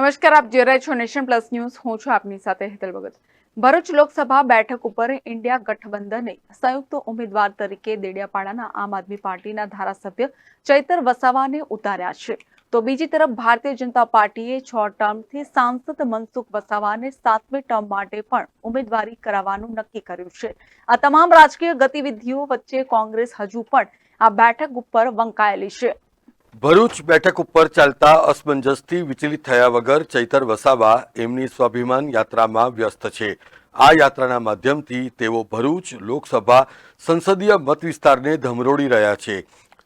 નમસ્કાર, આપ જોઈ છો નેશન પ્લસ ન્યૂઝ. હું છું આપની સાથે હેતલ ભગત. ભરૂચ લોકસભા બેઠક ઉપર ઇન્ડિયા ગઠબંધને સંયુક્ત ઉમેદવાર તરીકે દેડિયાપાડાના આમ આદમી પાર્ટીના ધારાસભ્ય ચૈતર વસાવાને ઉતાર્યા છે. તો બીજી તરફ ભારતીય જનતા પાર્ટીએ છ ટર્મથી સાંસદ મનસુખ વસાવાને સાતમી ટર્મ માટે પણ ઉમેદવારી કરાવવાનું નક્કી કર્યું છે. આ તમામ રાજકીય ગતિવિધિઓ વચ્ચે કોંગ્રેસ હજુ પણ આ બેઠક ઉપર વંકાયેલી છે. ભરૂચ બેઠક ઉપર ચાલતા અસમંજસથી વિચલિત થયા વગર ચૈતર વસાવા એમની સ્વાભિમાન યાત્રામાં વ્યસ્ત છે. આ યાત્રાના માધ્યમથી તેઓ ભરૂચ લોકસભા સંસદીય મત વિસ્તારને ધમરોડી રહ્યા છે.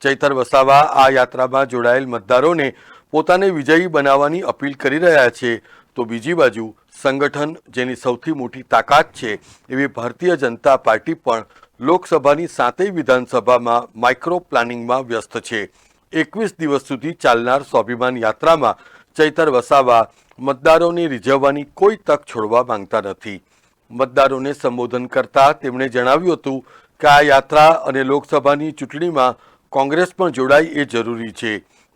ચૈતર વસાવા આ યાત્રામાં જોડાયેલ મતદારોને પોતાને વિજયી બનાવવાની અપીલ કરી રહ્યા છે. તો બીજી બાજુ સંગઠન જેની સૌથી મોટી તાકાત છે એવી ભારતીય જનતા પાર્ટી પણ લોકસભાની સાતેય વિધાનસભામાં માઇક્રો પ્લાનિંગમાં વ્યસ્ત છે. એકવીસ દિવસ સુધી ચાલનાર સ્વાભિમાન યાત્રામાં ચૈતર વસાવા મતદારોને રીઝવવાની કોઈ તક છોડવા માંગતા નથી. મતદારોને સંબોધન કરતા તેમણે જણાવ્યું હતું કે આ યાત્રા અને લોકસભાની ચૂંટણીમાં કોંગ્રેસ પણ જોડાય એ જરૂરી છે.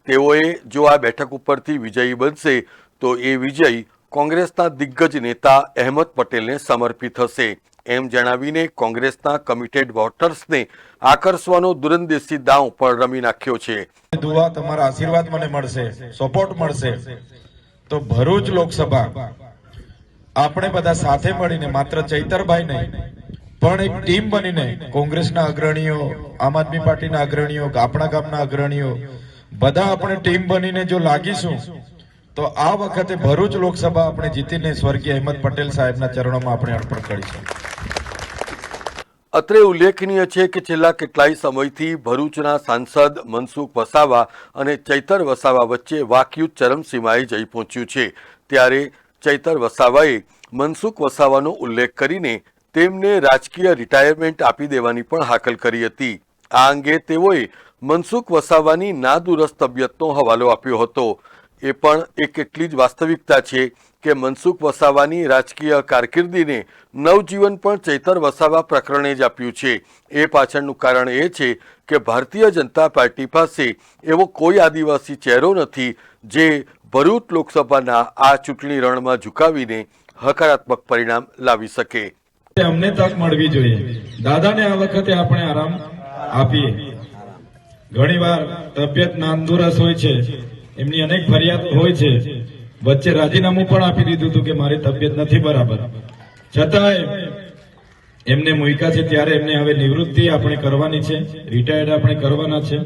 તેઓએ જો આ બેઠક ઉપરથી વિજયી બનશે, તો એ વિજય કોંગ્રેસના દિગ્ગજ નેતા અહેમદ પટેલને સમર્પિત હશે. એમ જણાવીને કોંગ્રેસના કમિટેડ વોટર્સને આકર્ષવાનો દુરંદેશી દાવ પણ રમી નાખ્યો છે. દુવા તમારા આશીર્વાદ મને મળશે સપોર્ટ મળશે. તો ભરૂચ લોકસભા આપણે બધા સાથે મળીને માત્ર ચૈતરભાઈ નહીં, પણ એક ટીમ બનીને કોંગ્રેસના અગ્રણીઓ, આમ આદમી પાર્ટીના અગ્રણીઓ, આપણા ગામના અગ્રણીઓ, બધા આપણે ટીમ બનીને જો લાગીશું, તો આ વખતે ભરૂચ લોકસભા આપણે જીતીને સ્વર્ગીય અહેમદ પટેલ સાહેબના ચરણોમાં આપણે અર્પણ કરીશું. અત્રે ઉલ્લેખનીય છે કે છેલ્લા કેટલાય સમયથી ભરૂચના સાંસદ મનસુખ વસાવા અને ચૈતર વસાવા વચ્ચે વાકયુદ્ધ ચરમસીમાએ જઈ પહોંચ્યું છે. ત્યારે ચૈતર વસાવાએ મનસુખ વસાવાનો ઉલ્લેખ કરીને તેમને રાજકીય રિટાયરમેન્ટ આપી દેવાની પણ હાકલ કરી હતી. આ અંગે તેઓએ મનસુખ વસાવાની નાદુરસ્ત તબિયતનો હવાલો આપ્યો હતો. એ પણ એક એટલી જ વાસ્તવિકતા છે કે મનસુખ વસાવાની રાજકીય કારકિર્દીને નવજીવન પણ ચૈતર વસાવા પ્રકરણે જ આપ્યું છે. એ પાછળનું કારણ એ છે કે ભારતીય જનતા પાર્ટી પાસે એવો કોઈ આદિવાસી ચહેરો નથી જે ભરૂચ લોકસભાના આ ચૂંટણી રણમાં ઝુકાવીને હકારાત્મક પરિણામ લાવી શકે. અમને તક મળવી જોઈએ. દાદાને આ વખતે આપણે આરામ આપીએ. ઘણીવાર તબિયત નાંદુરસ હોય છે. એમની અનેક ફરિયાદ હોય છે. વચ્ચે રાજીનામું પણ આપી દીધું હતું કે મારી તબિયત નથી બરાબર. છતાંય એમને મૂક્યા છે, ત્યારે એમને હવે નિવૃત્તિ આપણે કરવાની છે રિટાયર્ડ આપણે કરવાના છે.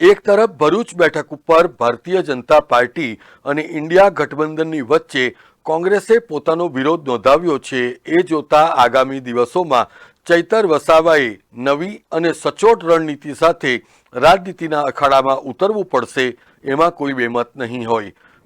એક તરફ ભરૂચ બેઠક ઉપર ભારતીય જનતા પાર્ટી અને ઇન્ડિયા ગઠબંધનની વચ્ચે કોંગ્રેસે પોતાનો વિરોધ નોંધાવ્યો છે, એ જોતા આગામી દિવસોમાં ચૈતર વસાવાએ નવી અને સચોટ રણનીતિ સાથે રાજનીતિના અખાડામાં ઉતરવું પડશે, એમાં કોઈ બેમત નહીં હોય.